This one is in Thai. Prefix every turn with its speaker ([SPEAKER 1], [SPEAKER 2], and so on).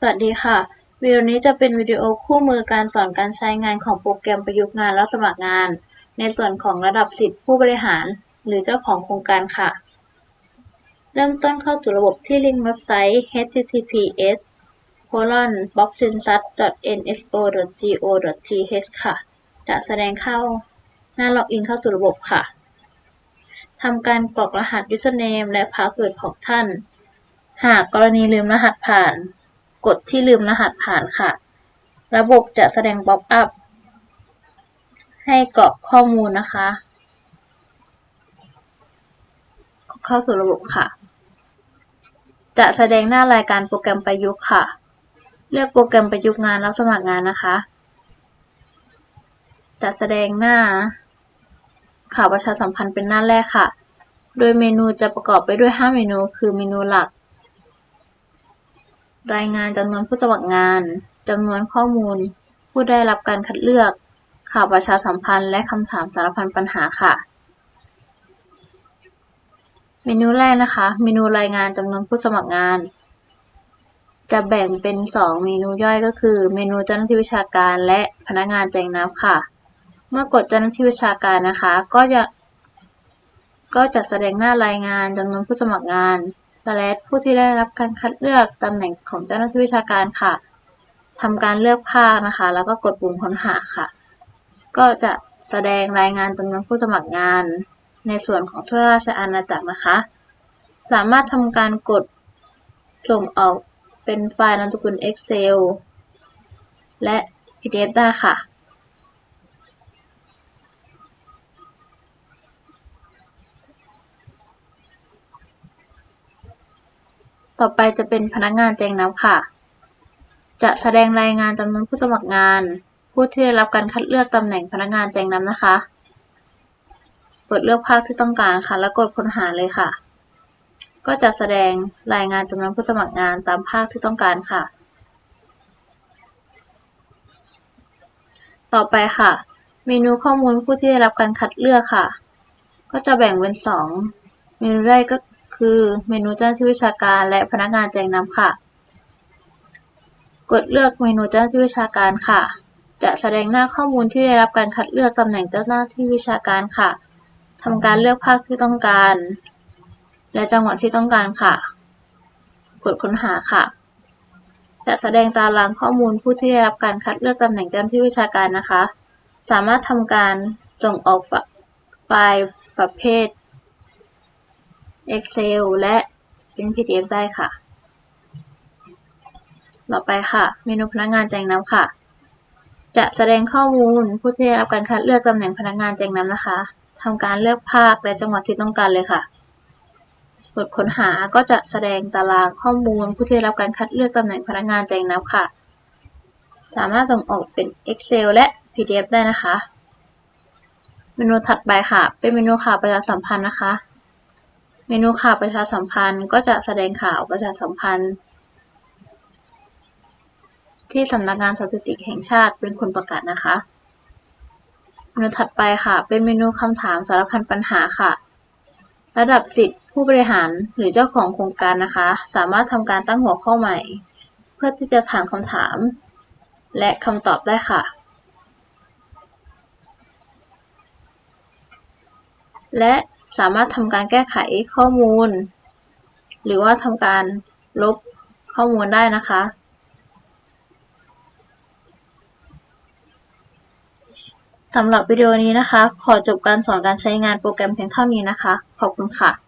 [SPEAKER 1] สวัสดีค่ะ วิดีโอนี้จะเป็นวิดีโอคู่มือการสอนการใช้งานของโปรแกรมประยุกต์งานรับสมัครงาน ในส่วนของระดับ10ผู้บริหาร หรือเจ้าของโครงการค่ะ เริ่มต้นเข้าสู่ระบบที่ลิงก์เว็บไซต์ https colon boxensat.nso.go.th ค่ะ จะแสดงเข้าหน้าล็อกอินเข้าสู่ระบบค่ะทำการกรอกรหัส username และ password ของท่าน หากกรณีลืมรหัสผ่าน กดที่ลืมรหัสผ่านค่ะ ระบบจะแสดงป๊อปอัพให้กรอกข้อมูลนะคะ เข้าสู่ระบบค่ะ จะแสดงหน้ารายการโปรแกรมประยุกต์ค่ะ เลือกโปรแกรมประยุกต์งานรับสมัครงานนะคะ จะแสดงหน้าข่าวประชาสัมพันธ์เป็นหน้าแรกค่ะ โดยเมนูจะประกอบไปด้วย 5 เมนู คือเมนูหลัก รายงานจำนวนผู้สมัครงานจำนวนข้อมูล ผู้ได้รับการคัดเลือก ข่าวประชาสัมพันธ์และคำถามสารพันปัญหาค่ะ เมนูแรกนะคะ เมนูรายงานจำนวนผู้สมัครงาน จะแบ่งเป็น 2 เมนูย่อยก็คือ เมนูเจ้าหน้าที่วิชาการและพนักงานแจงนับค่ะ เมื่อกดเจ้าหน้าที่วิชาการนะคะ ก็จะก็จะแสดงหน้ารายงานจำนวนผู้สมัครงาน ผู้ที่ได้รับการคัดเลือกตำแหน่งของเจ้าหน้าที่วิชาการค่ะทำการเลือกภาคนะคะ แล้วก็กดปุ่มค้นหาค่ะ ก็จะแสดงรายงานจำนวนผู้สมัครงาน ในส่วนของทั่วราชอาณาจักรนะคะ สามารถทำการกดส่งออกเป็นไฟล์นามสกุล Excel และ PDF ได้ค่ะ ต่อไปจะเป็นพนักงานแจงนับค่ะ จะแสดงรายงานจำนวนผู้สมัครงาน ผู้ที่ได้รับการคัดเลือกตำแหน่งพนักงานแจงนับนะคะ กดเลือกภาคที่ต้องการค่ะ แล้วกดค้นหาเลยค่ะ ก็จะแสดงรายงานจำนวนผู้สมัครงานตามภาคที่ต้องการค่ะ ต่อไปค่ะ เมนูข้อมูลผู้ที่ได้รับการคัดเลือกค่ะ ก็จะแบ่งเป็น 2 เมนูแรกก็ คือเมนูเจ้าหน้าที่วิชาการและพนักงานแจงนำค่ะ กดเลือกเมนูเจ้าหน้าที่วิชาการค่ะ จะแสดงหน้าข้อมูลที่ได้รับการคัดเลือกตำแหน่งเจ้าหน้าที่วิชาการค่ะทำการเลือกภาคที่ต้องการ และจังหวัดที่ต้องการค่ะ กดค้นหาค่ะ จะแสดงตารางข้อมูลผู้ที่ได้รับการคัดเลือกตำแหน่งเจ้าหน้าที่วิชาการนะคะ สามารถทำการส่งออกไฟล์ประเภท Excel และเป็น PDF ได้ค่ะ ต่อไปค่ะ เมนูพนักงานแจ้งน้ำค่ะ จะแสดงข้อมูลผู้ที่ได้รับการคัดเลือกตำแหน่งพนักงานแจ้งน้ำนะคะทำการเลือกภาคและจังหวัดที่ต้องการเลยค่ะกดค้นหาก็จะแสดงตารางข้อมูลผู้ที่ได้รับการคัดเลือกตำแหน่งพนักงานแจ้งน้ำค่ะ สามารถส่งออกเป็น Excel และ PDF ได้นะคะ เมนูถัดไปค่ะ เป็นเมนูข่าวประชาสัมพันธ์นะคะ เมนูข่าวประชาสัมพันธ์ก็จะแสดงข่าวประชาสัมพันธ์ ที่สำนักงานสถิติแห่งชาติเป็นคนประกาศนะคะ เมนูถัดไปค่ะ เป็นเมนูคำถามสารพันปัญหาค่ะ ระดับสิทธิ์ผู้บริหารหรือเจ้าของโครงการนะคะ สามารถทำการตั้งหัวข้อใหม่ เพื่อที่จะถามคำถาม และคำตอบได้ค่ะและ สามารถทำการแก้ไขข้อมูล หรือว่าทำการลบข้อมูลได้นะคะ สำหรับวิดีโอนี้นะคะ ขอจบการสอนการใช้งานโปรแกรมเพียงเท่านี้นะคะ ขอบคุณค่ะ